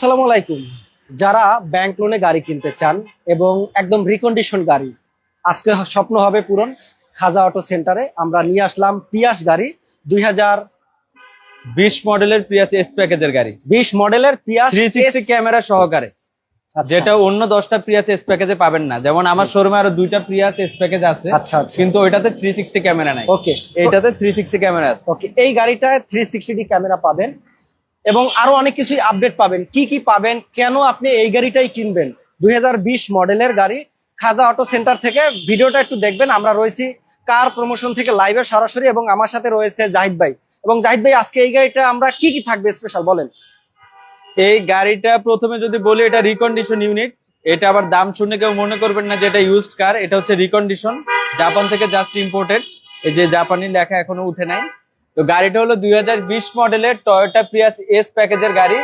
আসসালামু আলাইকুম। যারা ব্যাংক লোনে গাড়ি কিনতে চান এবং একদম রিকন্ডিশন গাড়ি আজকে স্বপ্ন হবে পূরণ খাজা অটো সেন্টারে আমরা নিয়ে আসলাম পিয়াস গাড়ি দুই হাজার বিশ মডেলের প্রিয়াস এস প্যাকেজের গাড়ি। বিশ মডেলের পিয়াস থ্রি সিক্সটি ক্যামেরা সহকারে। আচ্ছা। যেটা অন্য দশটা প্রিয়াস এস প্যাকেজে পাবেন না। যেমন আমার শোরুমে আরও দুইটা প্রিয়াস এস প্যাকেজ আছে আচ্ছা আচ্ছা। কিন্তু ওইটাতে থ্রি সিক্সটি ক্যামেরা নাই। ওকে এইটাতে থ্রি সিক্সটি ক্যামেরা আছে। ওকে এই গাড়িটায় থ্রি সিক্সটি ক্যামেরা পাবেন। এবং আরও অনেক কিছুই আপডেট পাবেন। কি কি পাবেন? কেন আপনি এই গাড়িটাই কিনবেন? দুই মডেলের গাড়ি, খাজা অটো সেন্টার থেকে ভিডিওটা একটু দেখবেন। আমরা রয়েছি কার প্রমোশন থেকে লাইভে সরাসরি এবং আমার সাথে রয়েছে জাহিদ ভাই। এবং জাহিদ ভাই, আজকে এই গাড়িটা আমরা কি কি থাকবে স্পেশাল বলেন? এই গাড়িটা প্রথমে যদি বলি, এটা রিকন্ডিশন ইউনিট এটা আবার দাম শুনে কেউ মনে করবেন না যে এটা ইউজড কার এটা হচ্ছে রিকন্ডিশন জাপান থেকে জাস্ট ইম্পোর্টেড এই যে জাপানি লেখা এখনও উঠে নাই। তো গাড়িটা হলো দুই মডেলের টয়োটা প্রিয়াস এস প্যাকেজের গাড়ি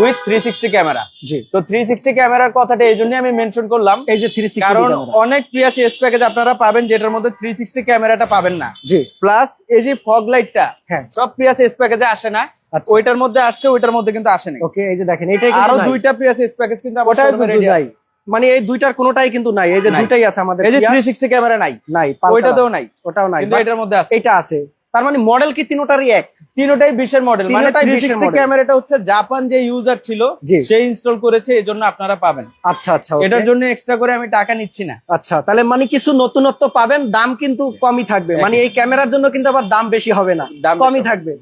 উইথ থ্রি সিক্সটি ক্যামেরা জি। তো থ্রি সিক্সটি ক্যামেরার কথাটা এই জন্যই আমি মেনশন করলাম। এই যে থ্রি কারণ অনেক প্রিয়াস এস প্যাকেজ আপনারা পাবেন যেটার মধ্যে থ্রি সিক্সটি ক্যামেরাটা পাবেন না। জি। প্লাস এই যে ফগ লাইটটা হ্যাঁ। সব প্রিয়াস এস প্যাকেজে আসে না। আচ্ছা। ওইটার মধ্যে আসছে ওইটার মধ্যে কিন্তু আসেনি ওকে এই যে দেখেন এটাই আরও দুইটা প্রিয়াস এস প্যাকেজ কিন্তু ওটাই। মানে এই দুইটার কোনোটাই কিন্তু নাই এই যে। দুইটাই আছে আমাদের এই যে Prius, থ্রি সিক্সটি ক্যামেরা নাই। নাই ওইটাতেও নাই। ওটাও নাই কিন্তু এটার মধ্যে আছে। এটা আছে। তার মানে মডেল কি তিনোটারই এক? তিনটাই বিশের মডেল মানে থ্রি 20 সিক্সটি ক্যামেরাটা হচ্ছে জাপান যে ইউজার ছিল। সে ইনস্টল করেছে এই জন্য আপনারা পাবেন। আচ্ছা আচ্ছা। এটার জন্য এক্সট্রা করে আমি টাকা নিচ্ছি না। আচ্ছা তাহলে মানে কিছু নতুনত্ব পাবেন দাম কিন্তু কমই থাকবে। মানে এই ক্যামেরার জন্য কিন্তু আবার দাম বেশি হবে না দাম কমই থাকবে।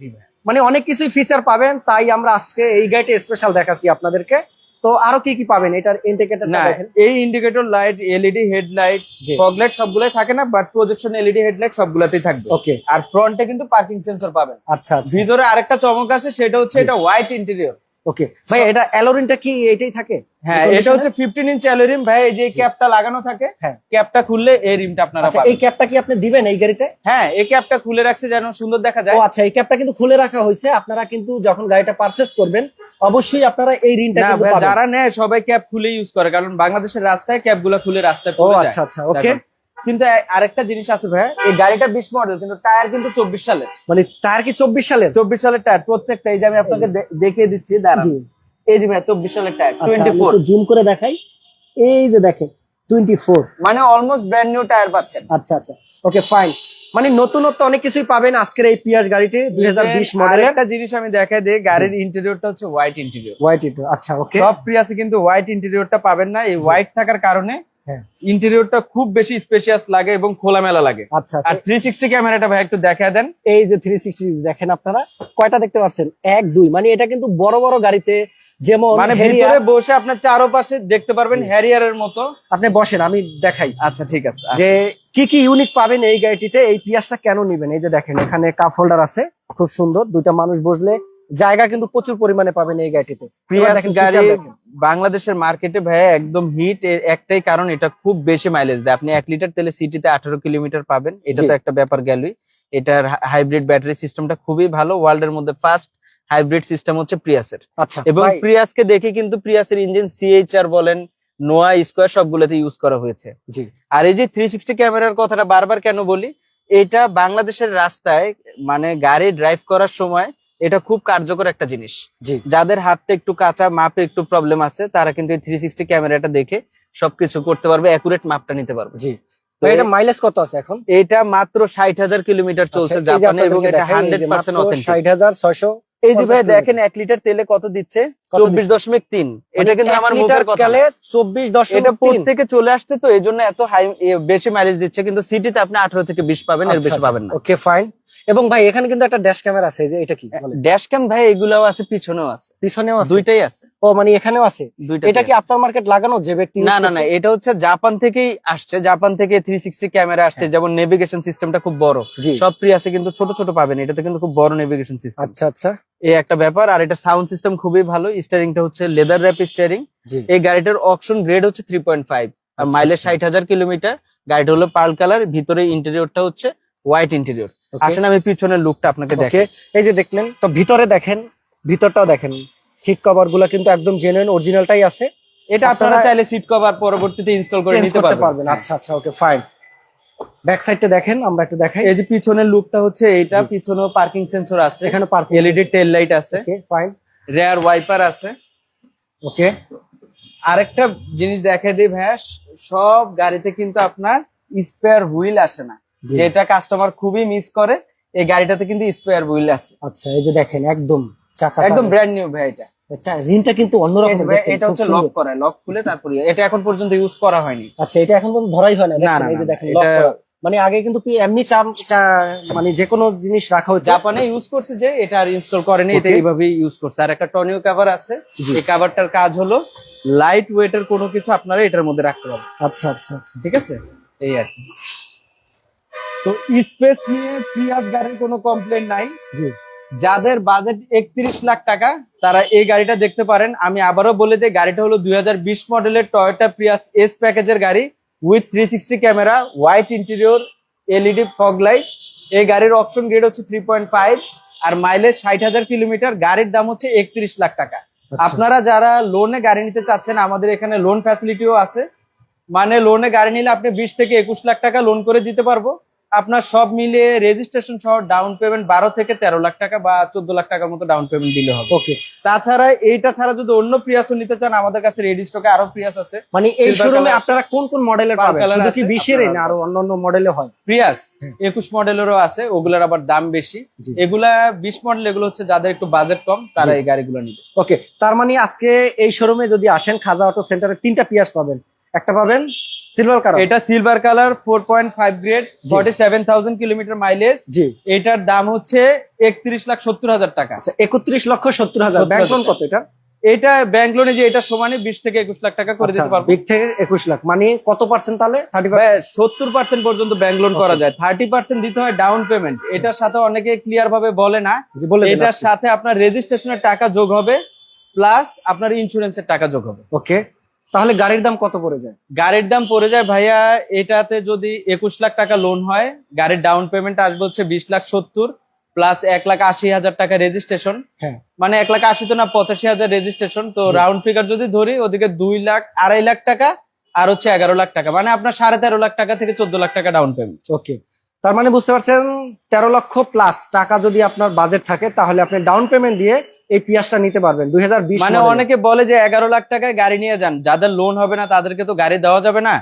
মানে অনেক কিছুই ফিচার পাবেন তাই আমরা আজকে এই গাড়িটা স্পেশাল দেখাচ্ছি আপনাদেরকে। তো আরও কি কি পাবেন? এটার ইন্ডিকেটরটা না এই indicator light LED headlight. Fog light সবগুলাই থাকে না বাট প্রজেকশন এলইডি হেডলাইট সবগুলাতেই থাকবে। ওকে আর ফ্রন্টে কিন্তু পার্কিং সেন্সর পাবেন। আচ্ছা আচ্ছা। ভিতরে আরেকটা চমক আছে সেটা হচ্ছে এটা হোয়াইট ইন্টেরিয়র ওকে ভাই এটা অ্যালোরিনটা কি এটাই থাকে? হ্যাঁ এটা হচ্ছে ফিফটিন ইঞ্চ অ্যালোরিন ভাই এই যে ক্যাপটা লাগানো থাকে হ্যাঁ। ক্যাপটা খুললে এই রিমটা আপনারা আচ্ছা এই পাবেন ক্যাপটা কি আপনি দিবেন এই গাড়িটায় হ্যাঁ এই ক্যাপটা খুলে রাখছে যেন সুন্দর দেখা ও যায় আচ্ছা এই ক্যাপটা কিন্তু খুলে রাখা হয়েছে। আপনারা কিন্তু যখন গাড়িটা পারচেস করবেন অবশ্যই আপনারা এই ঋণটা কিন্তু পাবেন। যারা নেয় সবাই ক্যাব খুলে ইউজ করে কারণ বাংলাদেশের রাস্তায় ক্যাবগুলো গুলা খুলে রাস্তায় পড়ে যায়। আচ্ছা আচ্ছা ওকে কিন্তু আরেকটা জিনিস আছে ভাই এই গাড়িটা বিশ মডেল কিন্তু টায়ার কিন্তু চব্বিশ সালের। মানে টায়ার কি চব্বিশ সালের? চব্বিশ সালের টায়ার প্রত্যেকটা এই যে আমি আপনাকে দেখিয়ে দিচ্ছি দাঁড়ান। এই যে ভাই চব্বিশ সালের টায়ার আচ্ছা টোয়েন্টি ফোর জুম করে দেখাই। এই যে দেখেন মানে অলমোস্ট ব্র্যান্ড নিউ টায়ার পাচ্ছেন। আচ্ছা আচ্ছা। ওকে ফাইন মানে নতুনত্ব অনেক কিছুই পাবেন আজকের এই পিয়াস গাড়িটি দুই হাজার বিশ Even মডেলের আরেকটা জিনিস আমি দেখাই দিই গাড়ির ইন্টেরিয়রটা হচ্ছে হোয়াইট ইন্টেরিয়র হোয়াইট এটা আচ্ছা ওকে সব প্রিয়াসে কিন্তু হোয়াইট ইন্টেরিয়রটা পাবেন না। এই হোয়াইট থাকার কারণে ইন্টেরিয়রটা খুব বেশি স্পেশিয়াস লাগে এবং খোলামেলা লাগে। আচ্ছা আর আচ্ছা থ্রি সিক্সটি ক্যামেরাটা ভাই একটু দেখা দেন। এই যে থ্রি সিক্সটি দেখেন আপনারা কয়টা দেখতে পাচ্ছেন? এক দুই মানে এটা কিন্তু বড় বড় গাড়িতে যেমন মানে ভিতরে বসে আপনার চারোপাশে দেখতে পারবেন হ্যারিয়ারের মতো। আপনি বসেন আমি দেখাই। আচ্ছা ঠিক আছে যে কি কি ইউনিট পাবেন এই গাড়িটিতে এই পিয়াসটা কেন নিবেন? এই যে দেখেন এখানে কাপ হোল্ডার আছে খুব সুন্দর। দুইটা মানুষ বসলে জায়গা কিন্তু প্রচুর পরিমাণে পাবেন এই গাড়িটিতে। গাড়ি। বাংলাদেশের মার্কেটে ভাই একদম হিট একটাই কারণ এটা খুব বেশি মাইলেজ দেয়। আপনি এক লিটার তেলে সিটিতে আঠারো কিলোমিটার পাবেন। এটা তো একটা ব্যাপার গেলই। এটার হাইব্রিড ব্যাটারি সিস্টেমটা খুবই ভালো। ওয়ার্ল্ড এর মধ্যে ফার্স্ট হাইব্রিড সিস্টেম হচ্ছে প্রিয়াসের আচ্ছা এবং প্রিয়াসকে দেখে কিন্তু প্রিয়াসের ইঞ্জিন সিএইচআর বলেন নোয়া স্কোয়ার সবগুলোতে ইউজ করা হয়েছে। জি। আর এই যে থ্রি সিক্সটি ক্যামেরার কথাটা বারবার কেন বলি এটা বাংলাদেশের রাস্তায় মানে গাড়ি ড্রাইভ করার সময় এটা খুব কার্যকর একটা জিনিস। যাদের হাতটা একটু কাঁচা মাপে একটু প্রবলেম আছে তারা কিন্তু এই থ্রি সিক্সটি ক্যামেরাটা দেখে সবকিছু করতে পারবে অ্যাকুরেট মাপটা নিতে পারবে। জি। তো এটা মাইলেজ কত আছে এখন? এটা মাত্র ষাট হাজার কিলোমিটার চলছে আচ্ছা, এই যে জাপানে এবং এটা হান্ড্রেড যে পার্সেন্ট মাত্র অথেন্টিক 60,600 এই যে ভাই দেখেন এক লিটার তেলে কত দিচ্ছে? চব্বিশ দশমিক তিন। এটা মানে কিন্তু আমার মুখের কথা। 24 এটা থেকে চলে আসছে তো এই জন্য এত হাই বেশি মাইলেজ দিচ্ছে। কিন্তু সিটিতে আপনি আঠারো থেকে বিশ পাবেন এর বেশি পাবেন না। ওকে ফাইন এবং ভাই এখানে কিন্তু একটা ড্যাশ ক্যামেরা আছে যে এটা কি ড্যাশ ক্যাম ভাই এগুলাও আছে পিছনেও আছে। পিছনেও আছে? দুইটাই আছে। ও মানে এখানেও আছে? দুইটা এটা কি আফটার মার্কেট লাগানো যে ব্যক্তি না না না এটা হচ্ছে জাপান থেকেই আসছে। জাপান থেকে থ্রি সিক্সটি ক্যামেরা আসছে হ্যাঁ। যেমন নেভিগেশন সিস্টেমটা খুব বড়। সব আছে কিন্তু ছোট ছোট পাবেন। এটাতে কিন্তু খুব বড় নেভিগেশন সিস্টেম আচ্ছা আচ্ছা। এই একটা ব্যাপার আর এটা সাউন্ড সিস্টেম খুবই ভালো। স্টিয়ারিংটা হচ্ছে লেদার র্যাপ স্টিয়ারিং এই গাড়িটার অকশন গ্রেড হচ্ছে থ্রি পয়েন্ট ফাইভ আর আচ্ছা, মাইলেজ আচ্ছা। ষাট হাজার কিলোমিটার গাড়িটা হলো পার্ল কালার ভিতরে ইন্টেরিয়রটা হচ্ছে হোয়াইট ইন্টেরিয়র. আসলে আমি পিছনের লুকটা আপনাকে দেখে এই যে দেখলেন তো ভিতরে দেখেন ভিতরটাও দেখেন। সিট কভারগুলা কিন্তু একদম জেনুইন অরিজিনালটাই আছে। এটা আপনারা চাইলে সিট কভার পরবর্তীতে ইনস্টল করে নিতে পারবেন। আচ্ছা আচ্ছা ওকে ফাইন ব্যাক সাইডটা দেখেন আমরা একটু দেখাই। এই যে পিছনের লুকটা হচ্ছে এইটা জি। পিছনেও পার্কিং সেন্সর আছে। এখানে পার্কিং এলইডি টেল লাইট আছে। ওকে ফাইন রেয়ার ওয়াইপার আছে। ওকে আরেকটা জিনিস দেখে দিই ভাইয়া সব গাড়িতে কিন্তু আপনার স্পেয়ার হুইল আসে না। যেটা কাস্টমার খুবই মিস করে এই গাড়িটাতে কিন্তু স্পেয়ার হুইল আছে। আচ্ছা এই যে দেখেন একদম চাকা একদম ব্র্যান্ড নিউ ভাই এটা। রিনটা কিন্তু অন্যরকম এটা হচ্ছে লক করা লক খুলে তারপরে এটা এখন পর্যন্ত ইউজ করা হয়নি। আচ্ছা এটা এখন পর্যন্ত ধরাই হয় না না, এই যে দেখেন এটা- লক করা। মানে আগে কিন্তু এমনি চাম চা- মানে যে কোনো জিনিস রাখা হতো। জাপানে ইউজ করছে যে এটা আর ইনস্টল করেনি এটা এইভাবে ইউজ করছে। আর একটা টনিও কভার আছে। এই কভারটার কাজ হলো লাইট ওয়েটের কোনো কিছু আপনারা এটার মধ্যে রাখতে পারবেন। আচ্ছা আচ্ছা আচ্ছা। ঠিক আছে? এই আর কি। তো স্পেস নিয়ে প্রিয়াস গাড়ির কোনো কমপ্লেন নাই। জি। যাদের বাজেট একত্রিশ লাখ টাকা তারা এই গাড়িটা দেখতে পারেন। আমি আবারও বলে দিই গাড়িটা হলো দুই হাজার বিশ মডেলের টয়োটা প্রিয়াস এস প্যাকেজের গাড়ি। With three sixty camera white interior LED fog light এই গাড়ির অপশন গ্রেড হচ্ছে থ্রি পয়েন্ট ফাইভ আর মাইলেজ ষাট হাজার কিলোমিটার গাড়ির দাম হচ্ছে একত্রিশ লাখ টাকা। আচ্ছা। আপনারা যারা লোনে গাড়ি নিতে চাচ্ছেন আমাদের এখানে লোন ফ্যাসিলিটিও আছে। মানে লোনে গাড়ি নিলে আপনি বিশ থেকে একুশ লাখ টাকা লোন করে দিতে পারব। আপনার সব মিলিয়ে রেজিস্ট্রেশন সহ ডাউন পেমেন্ট বারো থেকে তেরো লাখ টাকা বা চোদ্দ লাখ টাকার মতো ডাউন পেমেন্ট দিলে হবে। ওকে তাছাড়া এইটা ছাড়া যদি অন্য প্রিয়াসও নিতে চান আমাদের কাছে রেডি স্টকে আরও প্রিয়াস আছে। মানে এই শোরুমে আপনারা কোন কোন মডেলের পাবেন? শুধু কি আছে, বিশেরই না আরও অন্যান্য মডেলে হয়? প্রিয়াস হুম। একুশ মডেলেরও আছে ওগুলার আবার দাম বেশি। এগুলা বিশ মডেল এগুলো হচ্ছে যাদের একটু বাজেট কম তারা। এই গাড়িগুলো নিবে। ওকে তার মানে আজকে এই শোরুমে যদি আসেন খাজা অটো সেন্টারে তিনটা পিয়াস পাবেন। একটা পাবেন সিলভার কালার এটা silver colour four point five grade জি। Forty seven thousand kilometre mileage জি। এটার দাম হচ্ছে একত্রিশ লাখ সত্তর হাজার টাকা। আচ্ছা একত্রিশ লক্ষ সত্তর হাজার। 70,000 ব্যাংক লোন কত এটা? এটা ব্যাংক লোনে যে এটা সমানে বিশ থেকে একুশ লাখ টাকা করে দিতে পারব। বিগ থেকে একুশ লাখ। মানে কত পার্সেন্ট তাহলে? থার্টি সত্তর পার্সেন্ট পর্যন্ত ব্যাংক লোন করা যায়। থার্টি পার্সেন্ট দিতে হয় ডাউন পেমেন্ট এটার সাথে অনেকে ক্লিয়ার ভাবে বলে না। এটার সাথে আপনার রেজিস্ট্রেশনের টাকা যোগ হবে প্লাস আপনার ইন্স্যুরেন্সের টাকা যোগ হবে। ওকে তাহলে গাড়ির দাম কত পড়ে যায়? গাড়ির দাম পড়ে যায় ভাইয়া এটাতে যদি একুশ লাখ টাকা লোন হয় গাড়ির ডাউন পেমেন্ট আসবে হচ্ছে বিশ লাখ সত্তর প্লাস এক লাখ আশি হাজার টাকা রেজিস্ট্রেশন হ্যাঁ। মানে এক লাখ আশি তো না পঁচাশি হাজার রেজিস্ট্রেশন তো রাউন্ড ফিগার যদি ধরি ওদিকে দুই লাখ আড়াই লাখ টাকা আর হচ্ছে এগারো লাখ টাকা। মানে আপনার সাড়ে তেরো লাখ টাকা থেকে চোদ্দ লাখ টাকা ডাউন পেমেন্ট ওকে। তার মানে বুঝতে পারছেন তেরো লক্ষ প্লাস টাকা যদি আপনার বাজেট থাকে তাহলে আপনি ডাউন পেমেন্ট দিয়ে এই পিয়াসটা নিতে পারবেন দুই হাজার বিশ মানে অনেকে বলে যে এগারো লাখ টাকায় গাড়ি নিয়ে যান যাদের লোন হবে না তাদেরকে তো গাড়ি দেওয়া যাবে না।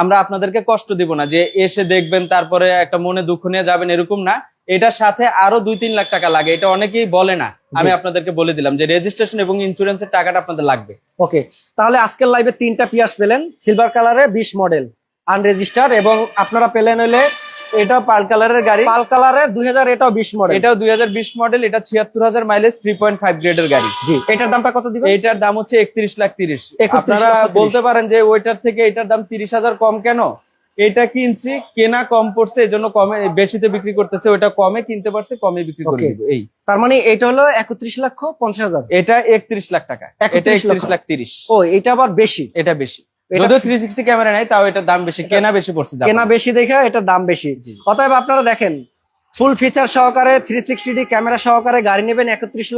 আমরা আপনাদেরকে কষ্ট দিব না যে এসে দেখবেন তারপরে একটা মনে দুঃখ নিয়ে যাবেন এরকম না। এটার সাথে আরও দুই তিন লাখ টাকা লাগে এটা অনেকেই বলে না। আমি আপনাদেরকে বলে দিলাম যে রেজিস্ট্রেশন এবং ইন্স্যুরেন্সের টাকাটা আপনাদের লাগবে। ওকে তাহলে আজকের লাইভে তিনটা পিয়াস পেলেন সিলভার কালারে বিশ মডেল আনরেজিস্টার্ড এবং আপনারা পেলেন হলে এটা পাল কালারের গাড়ি। পাল কালারের দুই হাজার এটাও বিশ মডেল এটাও দুই মডেল এটা ছিয়াত্তর হাজার মাইলেজ থ্রি পয়েন্ট ফাইভ গ্রেডের গাড়ি। জি এটার দামটা কত দিবেন? এইটার দাম হচ্ছে একত্রিশ লাখ তিরিশ। আপনারা বলতে পারেন যে ওইটার থেকে এটার দাম তিরিশ হাজার কম কেন? এটা কিনছি কেনা কম পড়ছে এই জন্য কমে বেশিতে বিক্রি করতেছে ওইটা কমে কিনতে পারছে কমে বিক্রি করে এই। তার মানে এটা হলো একত্রিশ লক্ষ পঞ্চাশ হাজার। এটা একত্রিশ লাখ টাকা। এটা একত্রিশ লাখ তিরিশ। ও এটা আবার বেশি। এটা বেশি। যদিও থ্রি সিক্সটি ক্যামেরা নেই তাও এটার দাম বেশি কেনা বেশি পড়ছে কেনা বেশি দেখে এটার দাম বেশি। অতএব আপনারা দেখেন ফুল ফিচার সহকারে থ্রি সিক্সটি ডি ক্যামেরা সহকারে গাড়ি নেবেন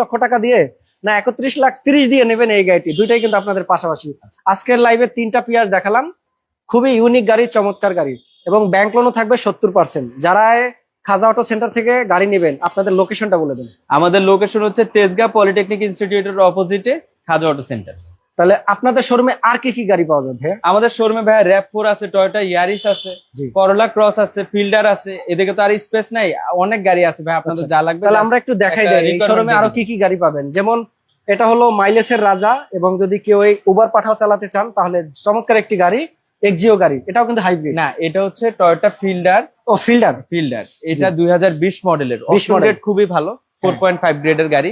লক্ষ টাকা দিয়ে না একত্রিশ লাখ তিরিশ দিয়ে নেবেন এই গাড়িটি। দুইটাই কিন্তু আপনাদের পাশাপাশি। আজকের লাইভে তিনটা পিয়াস দেখালাম। খুবই ইউনিক গাড়ি চমৎকার গাড়ি। এবং ব্যাংক লোনও থাকবে সত্তর পার্সেন্ট যারা খাজা অটো সেন্টার থেকে গাড়ি নেবেন আপনাদের লোকেশনটা বলে দেন। আমাদের লোকেশন হচ্ছে তেজগাঁ পলিটেকনিক ইনস্টিটিউটের অপোজিটে খাজা অটো সেন্টার তাহলে আপনাদের শোরুমে আর কি কি গাড়ি পাওয়া যাবে? আমাদের শোরুমে ভাই র্যাপ ফোর আছে টয়োটা ইয়ারিস আছে করলা ক্রস আছে ফিল্ডার আছে এদিকে তো আর স্পেস নাই অনেক গাড়ি আছে ভাই আপনাদের আচ্ছা। যা লাগবে তাহলে আমরা একটু দেখাই requirement শোরুমে আরও কি কি গাড়ি পাবেন। যেমন এটা হলো মাইলেসের রাজা এবং যদি কেউ এই উবার পাঠাও চালাতে চান তাহলে চমৎকার একটি গাড়ি এক্সিও গাড়ি। এটাও কিন্তু হাইব্রিড না এটা হচ্ছে টয়োটা ফিল্ডার। ও ফিল্ডার। ফিল্ডার এটা দুই হাজার বিশ মডেলের। 20 অপশন model। খুবই ভালো ফোর পয়েন্ট ফাইভ গ্রেডের গাড়ি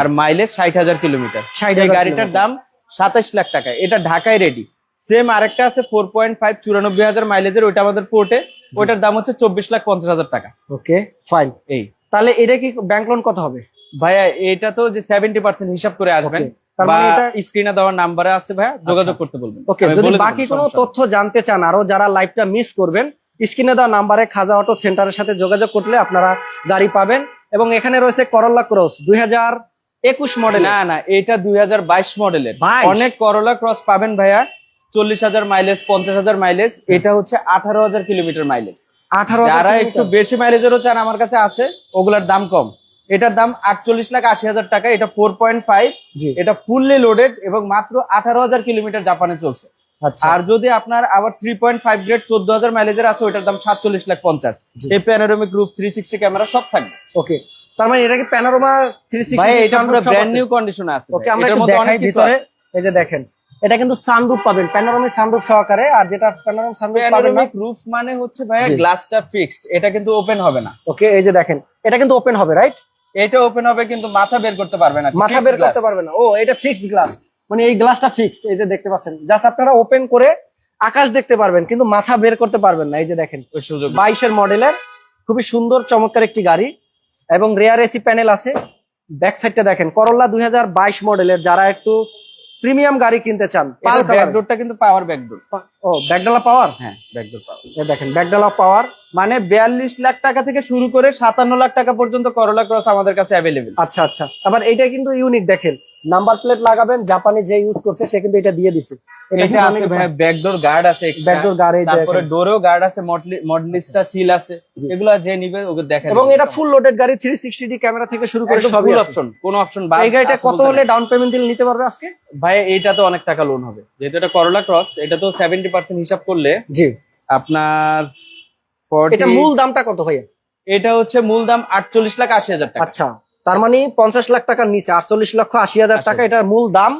আর মাইলেজ ষাট হাজার কিলোমিটার 60,000 এই গাড়িটার দাম সাতাশ লাখ টাকা। এটা ঢাকায় রেডি সেম আরেকটা আছে ফোর পয়েন্ট ফাইভ চুরানব্বই হাজার মাইলেজের ওইটা আমাদের পোর্টে ওইটার দাম হচ্ছে চব্বিশ লাখ পঞ্চাশ হাজার টাকা। ওকে ফাইন এই। তাহলে এটা কি ব্যাংক লোন কত হবে? ভাইয়া এটা তো যে সেভেন্টি পার্সেন্ট হিসাব করে আসবেন। মানে স্ক্রিনে নাম্বারে আছে ভাইয়া যোগাযোগ করতে বলবেন। ওকে যদি বাকি কোনো তথ্য জানতে চান আরও যারা লাইভটা মিস করবেন স্ক্রিনে দেওয়া নাম্বারে খাজা অটো সেন্টারের সাথে যোগাযোগ করলে আপনারা গাড়ি পাবেন। এবং এখানে রয়েছে করল্লা ক্রস দুই হাজার একুশ মডেল না না এটা দুই হাজার বাইশ মডেলের 22 অনেক করলা ক্রস পাবেন ভাইয়া চল্লিশ হাজার মাইলেজ পঞ্চাশ হাজার মাইলেজ এটা হচ্ছে আঠারো হাজার কিলোমিটার মাইলেজ আঠারো যারা একটু বেশি মাইলেজেরও চান আমার কাছে আছে ওগুলার দাম কম। এটার দাম আটচল্লিশ লাখ আশি হাজার টাকা এটা ফোর পয়েন্ট ফাইভ জি। এটা ফুললি লোডেড এবং মাত্র আঠারো হাজার কিলোমিটার জাপানে চলছে। আর যদি আপনার আবার থ্রি পয়েন্ট ফাইভ গ্রেড চোদ্দ হাজার মাইলেজের আছে ওইটার দাম সাতচল্লিশ লাখ পঞ্চাশ। এই panoramic group three sixty camera সব থাকবে। ওকে। তার মানে এটা কি প্যানোরামা থ্রি ভাই এটা পুরো ব্র্যান্ড নিউ কন্ডিশন আছে। ওকে আমরা এটার মধ্যে অনেক দেখাই ভিতরে। এই যে দেখেন এটা কিন্তু সানরুফ পাবেন প্যানোরামিক সানরুফ সহকারে আর যেটা প্যানোরামিক সানরুফ প্যানোরামিক রুফ মানে হচ্ছে ভাইয়া গ্লাসটা ফিক্সড এটা কিন্তু ওপেন হবে না। ওকে এই যে দেখেন এটা কিন্তু ওপেন হবে রাইট এটা ওপেন হবে কিন্তু মাথা বের করতে পারবে না মাথা বের করতে পারবে না। ও এটা ফিক্সড গ্লাস মানে এই গ্লাসটা ফিক্স এই যে দেখতে পাচ্ছেন। জাস্ট আপনারা ওপেন করে আকাশ দেখতে পারবেন কিন্তু মাথা বের করতে পারবেন না এই যে দেখেন। বাইশের মডেলের খুবই সুন্দর চমৎকার একটি গাড়ি এবং রেয়ার এসি প্যানেল আছে। ব্যাক সাইডটা দেখেন করোলা দুই মডেলের যারা একটু প্রিমিয়াম গাড়ি কিনতে চান ব্যাকডোরটা কিন্তু পাওয়ার ব্যাকডোর ও ব্যাকডালা পাওয়ার হ্যাঁ ব্যাকডোর পাওয়ার দেখেন ব্যাকডালা পাওয়ার মানে বিয়াল্লিশ লাখ টাকা থেকে শুরু করে সাতান্ন লাখ টাকা পর্যন্ত করোলা ক্রস আমাদের কাছে অ্যাভেলেবেল আচ্ছা আচ্ছা। আবার এটা কিন্তু ইউনিক দেখেন। নাম্বার প্লেট লাগাবেন জাপানি যে ইউজ করছে সে কিন্তু এটা দিয়ে দিছে। এটা আছে ভাই ব্যাকডোর গার্ড আছে ব্যাকডোর গাড়ি তারপরে ডোরেও গার্ড আছে মডলিস্টা সিল আছে। এগুলো যে নিবে ওকে দেখা এবং এটা ফুল লোডেড গাড়ি থ্রি সিক্সটি ডি ক্যামেরা থেকে শুরু করে সবই অপশন কোন অপশন এই গাড়িটা কত হলে ডাউন পেমেন্ট দিলে নিতে পারবে আজকে? ভাই এইটা তো অনেক টাকা লোন হবে। যেহেতু এটা করোলা ক্রস এটা তো সেভেন্টি পার্সেন্ট হিসাব করলে জি। আপনার এটা মূল দামটা কত ভাইয়া? এটা হচ্ছে মূল দাম আটচল্লিশ লাখ আশি হাজার টাকা। আচ্ছা তার মানে পঞ্চাশ লাখ টাকার নিচে আটচল্লিশ লক্ষ আশি হাজার টাকা এটার মূল দাম।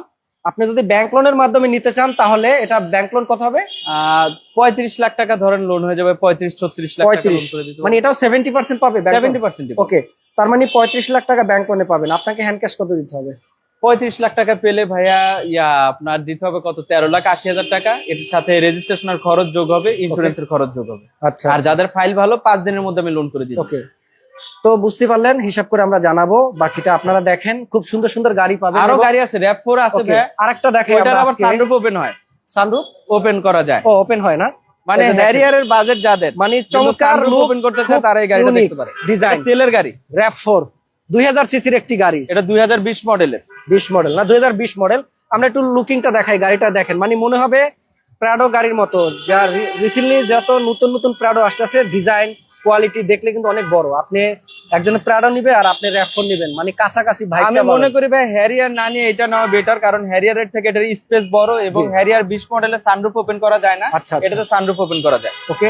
আপনি যদি ব্যাংক লোনের মাধ্যমে নিতে চান তাহলে এটা ব্যাংক লোন কত হবে? পঁয়ত্রিশ লাখ টাকা ধরেন লোন হয়ে যাবে পঁয়ত্রিশ ছত্রিশ লাখ পঁয়ত্রিশ। মানে এটাও সেভেন্টি পার্সেন্ট পাবে সেভেন্টি পার্সেন্ট ওকে তার মানে পঁয়ত্রিশ লাখ টাকা ব্যাংক লোনে পাবেন। আপনাকে হ্যান্ড ক্যাশ কত দিতে হবে? পঁয়ত্রিশ লাখ টাকা পেলে ভাইয়া ইয়া আপনার দিতে হবে কত? তেরো লাখ আশি হাজার টাকা। এটার সাথে রেজিস্ট্রেশনের খরচ যোগ হবে ইন্স্যুরেন্সের খরচ যোগ হবে। আচ্ছা আর যাদের ফাইল ভালো পাঁচ দিনের মধ্যে আমি লোন করে দিই ওকে তো বুঝতে পারলেন হিসাব করে আমরা জানাব। বাকিটা আপনারা দেখেন খুব সুন্দর সুন্দর গাড়ি পাবেন আরও গাড়ি আছে র্যাপ ফোর আছে ভাইয়া। আরেকটা দেখেন ওইটার আবার সানরুফ ওপেন হয়। সানরুফ ওপেন করা যায়। ও ওপেন হয় না? মানে এটা। হ্যারিয়ারের বাজেট যাদের মানে চমৎকার লুক ওপেন করতে চায় তারা এই গাড়িটা দেখতে পারে। ডিজাইন তেলের গাড়ি। র্যাপ ফোর দুই হাজার সিসির একটি গাড়ি। এটা দুই হাজার বিশ মডেলের বিশ মডেল না, দুই হাজার বিশ মডেল আমরা একটু লুকিংটা দেখাই, গাড়িটা দেখেন। মানে মনে হবে প্রাডো গাড়ির মতো, যা রিসেন্টলি যত নতুন নতুন প্রাডো আসতেছে ডিজাইন কোয়ালিটি দেখলে কিন্তু অনেক বড়। আপনি একজনে প্রাডো নিবে আর আপনি র্যাপ নিবেন। মানে কাছাকাছি ভাই আমি মনে করি ভাই হ্যারিয়ার না নিয়ে এটা নেওয়া বেটার কারণ হ্যারিয়ারের থেকে এটার স্পেস বড় এবং হ্যারিয়ার বিশ মডেলের সানরুফ ওপেন করা যায় না। আচ্ছা, আচ্ছা। এটাতে সানরুফ ওপেন করা যায়। ওকে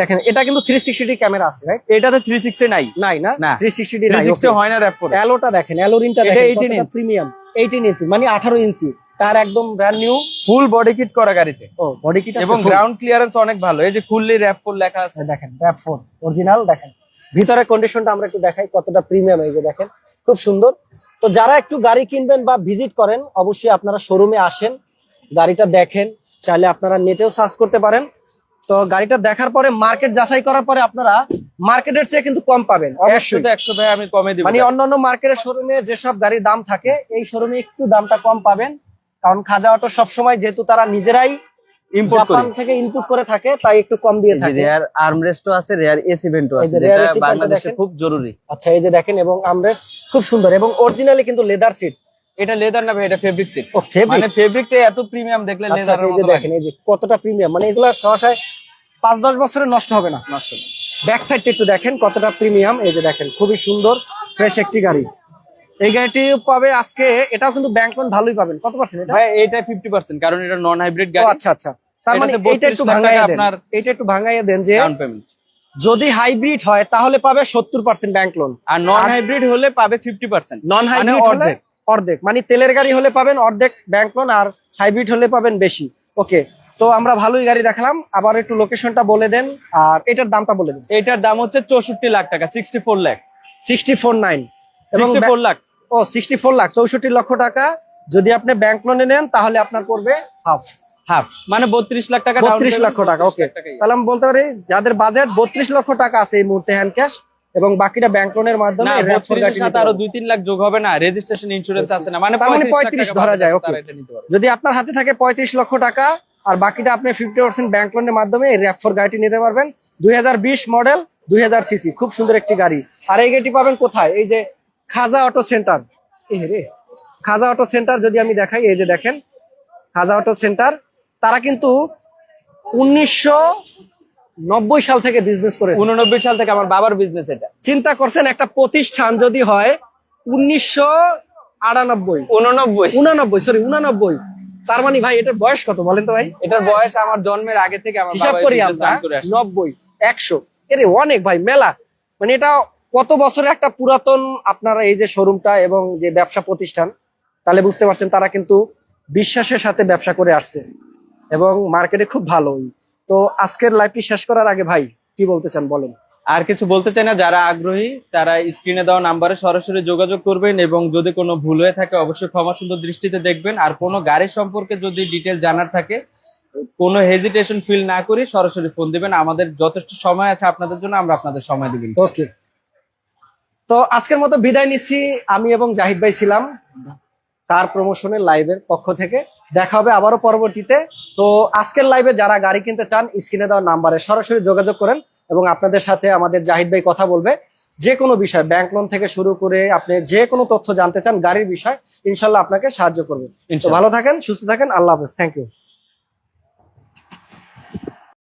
দেখেন এটা কিন্তু থ্রি সিক্সটি ক্যামেরা আছে রাইট এটাতে থ্রি সিক্সটি নাই। নাই না? না। থ্রি সিক্সটি থ্রি নাই সিক্সটি হয় না র্যাপ ফোর অ্যালোটা দেখেন অ্যালোরিনটা দেখেন 18 প্রিমিয়াম এইটিন ইঞ্চি মানে আঠারো ইঞ্চি তার একদম brand new full body kit করা গাড়িতে। ও বডি কিট এবং গ্রাউন্ড ক্লিয়ারেন্স অনেক ভালো। এই যে ফুললি র্যাপ ফোর লেখা আছে। দেখেন র্যাপ ফোর অরিজিনাল দেখেন। ভিতরে কন্ডিশনটা আমরা একটু দেখাই কতটা প্রিমিয়াম এই যে দেখেন। খুব সুন্দর। তো যারা একটু গাড়ি কিনবেন বা ভিজিট করেন অবশ্যই আপনারা শোরুমে আসেন গাড়িটা দেখেন চাইলে আপনারা নেটেও সার্চ করতে পারেন। তো গাড়িটা দেখার পরে মার্কেট যাচাই করার পরে আপনারা মার্কেটের চেয়ে কিন্তু কম পাবেন অবশ্যই। একশো ভাই আমি কমে দিব। মানে অন্যান্য মার্কেটের শোরুমে যেসব গাড়ির দাম থাকে এই শোরুমে একটু দামটা কম পাবেন। কারণ খাজা অটো সবসময় যেহেতু তারা নিজেরাই জাপান থেকে ইনপুট করে থাকে তাই একটু কম দিয়ে থাকে। রেয়ার আর্মরেস্টও আছে রেয়ার এসি আছে যেটা বাংলাদেশে খুব জরুরি। আচ্ছা এই যে দেখেন এবং খুব সুন্দর এবং অরিজিনালি কিন্তু লেদার সিট এটা লেদার না ভাই এটা ফেব্রিক সিট ও ফেব্রিক মানে ফেব্রিকটা এত প্রিমিয়াম দেখলে আচ্ছা লেদারের এই যে দেখেন এই যে কতটা প্রিমিয়াম মানে এগুলা সহসায় পাঁচ দশ বছরে নষ্ট হবে না। নষ্ট না। ব্যাক সাইডটা একটু দেখেন কতটা প্রিমিয়াম এই যে দেখেন খুবই সুন্দর ফ্রেশ একটি গাড়ি। এই গাড়িটি পাবে আজকে এটাও কিন্তু ব্যাংক লোন ভালোই পাবেন। কত পার্সেন্ট এটা? ভাই এটা ফিফটি পার্সেন্ট কারণ এটা নন হাইব্রিড গাড়ি আচ্ছা আচ্ছা। তার মানে এইটা একটু 32 ভাঙাইয়া দেন। এইটা একটু ভাঙাইয়া দেন যে ডাউন পেমেন্ট যদি হাইব্রিড হয় তাহলে পাবে সত্তর পার্সেন্ট ব্যাংক লোন আর নন হাইব্রিড হলে পাবে ফিফটি পার্সেন্ট নন হাইব্রিড হলে অর্ধেক। অর্ধেক। মানে তেলের গাড়ি হলে পাবেন অর্ধেক ব্যাংক লোন আর হাইব্রিড হলে পাবেন বেশি। ওকে তো আমরা ভালোই গাড়ি দেখালাম। আবার একটু লোকেশনটা বলে দেন আর এটার দামটা বলে দেন। এটার দাম হচ্ছে চৌষট্টি লাখ টাকা sixty four lakh. Sixty four nine এবং ফোর লাখ। ও সিক্সটি ফোর লাখ চৌষট্টি লক্ষ টাকা। যদি আপনি ব্যাংক লোনে নেন তাহলে আপনার পড়বে হাফ হাফ মানে বত্রিশ লাখ টাকা বত্রিশ লক্ষ টাকা ওকে তাহলে আমি বলতে পারি যাদের বাজেট বত্রিশ লক্ষ টাকা আছে এই মুহূর্তে হ্যান্ড ক্যাশ এবং বাকিটা ব্যাংক লোনের মাধ্যমে না এই RAV4 বত্রিশের গাড়িটি সাথে নিতে আরও দুই তিন লাখ যোগ হবে না রেজিস্ট্রেশন ইন্স্যুরেন্স আছে না। মানে তার মানে 35 লাখ 35 টাকা ধরা যায়। যদি আপনার হাতে থাকে পঁয়ত্রিশ লক্ষ টাকা আর বাকিটা আপনি ফিফটি পার্সেন্ট ব্যাংক লোনের মাধ্যমে এই র্যাপ গাড়িটি নিতে পারবেন। দুই হাজার বিশ মডেল দুই হাজার সিসি খুব সুন্দর একটি গাড়ি। আর এই গাড়িটি পাবেন কোথায়? এই যে খাজা অটো সেন্টার। রে খাজা অটো সেন্টার যদি আমি দেখাই এই যে দেখেন খাজা অটো সেন্টার তারা কিন্তু উনিশশো নব্বই সাল থেকে বিজনেস করে। উননব্বই সাল থেকে আমার বাবার বিজনেস এটা। চিন্তা করছেন একটা প্রতিষ্ঠান যদি হয় উনিশশো আটানব্বই। উননব্বই। উনানব্বই সরি উনানব্বই। তার মানে ভাই এটার বয়স কত বলেন তো ভাই? এটার বয়স আমার জন্মের আগে থেকে আমার হিসাব করি আমরা। নব্বই একশো। এরে অনেক ভাই মেলা। মানে এটা কত বছরে একটা পুরাতন আপনারা এই যে শোরুমটা এবং যে ব্যবসা প্রতিষ্ঠান তাহলে বুঝতে পারছেন তারা কিন্তু বিশ্বাসের সাথে ব্যবসা করে আসছে এবং মার্কেটে খুব ভালো। তো আজকের লাইভটি শেষ করার আগে ভাই কি বলতে চান বলেন? আর কিছু বলতে চাই না যারা আগ্রহী তারা স্ক্রিনে দেওয়া নাম্বারে সরাসরি যোগাযোগ করবেন এবং যদি কোনো ভুল হয়ে থাকে অবশ্যই ক্ষমা সুন্দর দৃষ্টিতে দেখবেন। আর কোনো গাড়ি সম্পর্কে যদি ডিটেল জানার থাকে কোনো হেজিটেশন ফিল না করে সরাসরি ফোন দিবেন। আমাদের যথেষ্ট সময় আছে আপনাদের জন্য আমরা আপনাদের সময় দিবেন ওকে তো আজকের মতো বিদায় নিচ্ছি। আমি এবং জাহিদ ভাই ছিলাম কার প্রমোশনের লাইভের পক্ষ থেকে। দেখা হবে আবারও পরবর্তীতে। তো আজকের লাইভে যারা গাড়ি কিনতে চান স্ক্রিনে দেওয়া নাম্বারে সরাসরি যোগাযোগ করেন এবং আপনাদের সাথে আমাদের জাহিদ ভাই কথা বলবে। যে কোনো বিষয় ব্যাংক লোন থেকে শুরু করে আপনি যে কোনো তথ্য জানতে চান গাড়ির বিষয় ইনশাল্লাহ আপনাকে সাহায্য করবে। ভালো থাকেন সুস্থ থাকেন আল্লাহ হাফেজ। Thank you